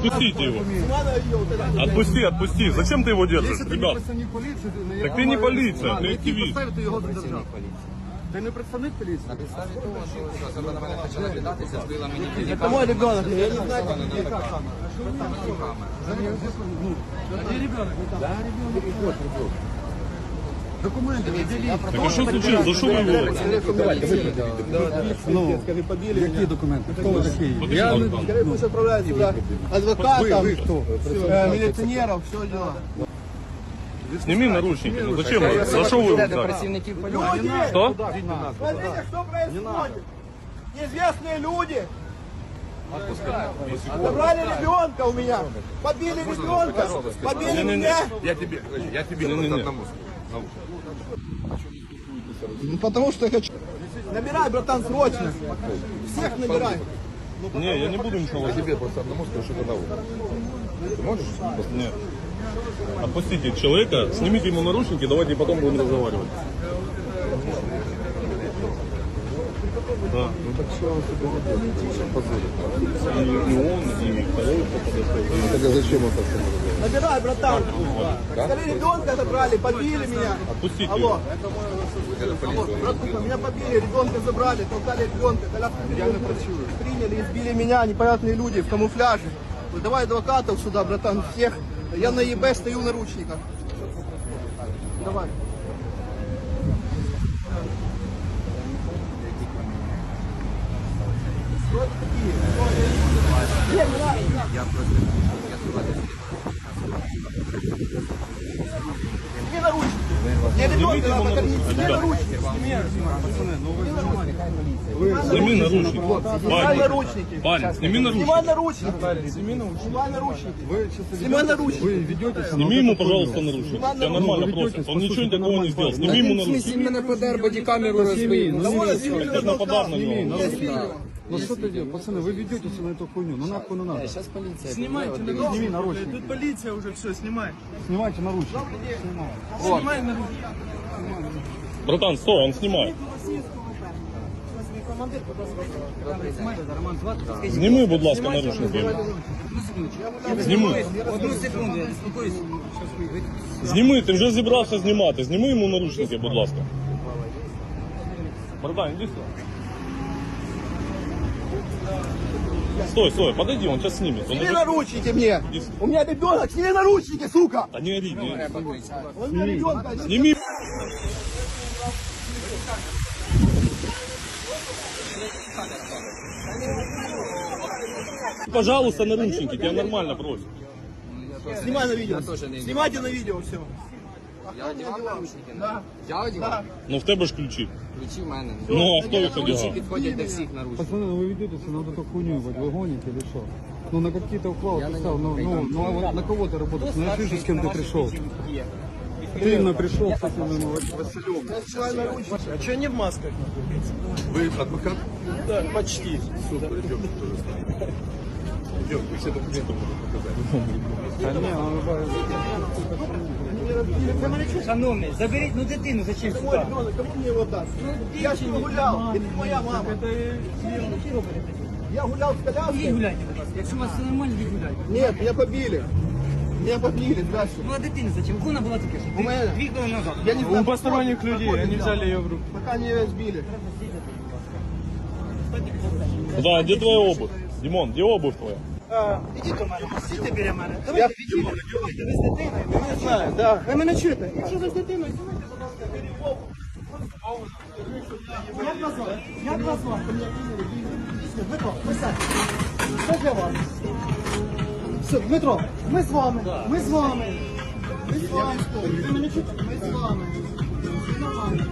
Отпустите его. Отпусти, отпусти. Зачем ты его держишь, Якщо ти не ребят? представник поліції, я Так ти не маю- поліція, А, ти на якій активіст. підставі ти його задержав? Ти не представник поліції? На підставі того, що особа на мене почала кидатися, збила мені Это телефон. мой ребенок, я не знаю, Вона как не яка така. камера. Там всі камери. А где ребенок? Да, ребенок. Документы, предъяви. Так а що случилось? За що ви його? Ну, які документи? Хто ви такий? Я не... Скорее пусть отправляют сюда адвокатов, э, милиционеров, все дела. Сними наручники. Ну зачем? вы? За що ви його До взяли? працівників поліції. Люди! Что? Смотрите, что происходит! Неизвестные люди! Забрали ребенка у меня! Побили ребенка! Побили Не-не-не. меня! Я тебе, я тебе Не-не-не. просто одному. Ну, потому что я хочу... Набирай, братан, срочно! Всех набирай! Не, я не буду ничего Я тебе просто одному скажу, что одного. Ты можешь? Нет. Отпустите человека, снимите ему наручники, давайте потом будем разговаривать. Да. Ну так что он себе позорит? И, и он, и второй кто подошел. Тогда зачем он так разговаривает? Набирай, братан! Скорее ребенка забрали, побили меня! Отпустите Алло! Это Алло, братуха, меня побили, ребенка забрали, толкали ребенка, коляску приняли, избили меня непонятные люди в камуфляже. Ну, Давай адвокатов сюда, братан, всех. Я на ЕБ стою в наручниках. Давай. Кто это такие? Нет, не Сними наручники. Мне ребенка надо кормить. Сними Ребят. наручники. Сними наручники. Снимай наручники. парень, сними наручники. Снимай наручники. Снимай наручники. Снимай наручники. Вы ведете Сними ему, пожалуйста, наручники. Я нормально просит. Он ничего такого не сделал. Сними ему наручники. мене подер, бодікамеру розбив. Ну, Давай, смисл? сними Это нападал на него. Ну что ты делаешь? Пацаны, вы ведетесь на эту хуйню. Ну нахуй не надо. Зараз поліція. Снимайте прийде, наручники. Сними наручники. Тут полиция уже все, снимай. Снимайте наручники. Снимай наручники. Братан, стой, он снимает. Зніми, будь ласка, наручники. Зніми. Одну секунду, я спокоюсь. Зніми, ти вже зібрався знімати. Зніми йому наручники, будь ласка. Братан, иди сюда. Стой, стой, подойди, он сейчас снимет. Он Сними уже- наручники мне. У меня ребенок. Сними наручники, сука. Да не ори, не ори. У меня ребенка. Сними. Пожалуйста, наручники, тебя нормально просят. Снимай на видео. Снимайте на видео все. Я одягав наручники. на- Я одягав? Ну в тебе ж ключі. Ключі в мене. Ну а хто їх Ключі одягав? підходять до всіх наручників. Пацаны, ну вы ведетесь на вот эту хуйню, ебать, вы гоните или что? Ну на какие-то уклады ты стал, ну, ну, ну, а вот на кого ты работаешь? Ну, я слышу, с кем ты пришел. Ты именно пришел с этим ну, Василем. А что не в масках? Вы адвокат? Да, почти. Супер, идем тоже с нами. Идем, вы все документы будут показать. А не, он, Шановний, заберіть ну дитину, зачем Мой сюди? ребенок, кому мне его даст? Я с ним гулял. Это моя мама. Я гулял с Ідіть коляской. гуляйте, будь ласка. Якщо у вас все нормально, ідіть гуляйте. Нет, меня побили. Меня побили, дальше. Ну а дитина зачем? Коли вона була тільки що? У мене- Дві хвилини назад. Я не знаю, У посторонних людей, они взяли ее в руки. Пока не сбили. Да, где твоя обувь? Димон, где обувь твоя? Ідіть до мене, сідьте біля мене. Я Давайте відійдемо. Ви з дитиною, ви не знаю. Да, ви мене чуєте? Якщо ви з дитиною, знімайте, будь ласка, Як вас звати? Як вас звати? Дмитро, присядь. Що для вас? Все, Дмитро, ми з вами. Ми з вами. Ми з вами. Ви мене чуєте? Ми з вами. Все нормально.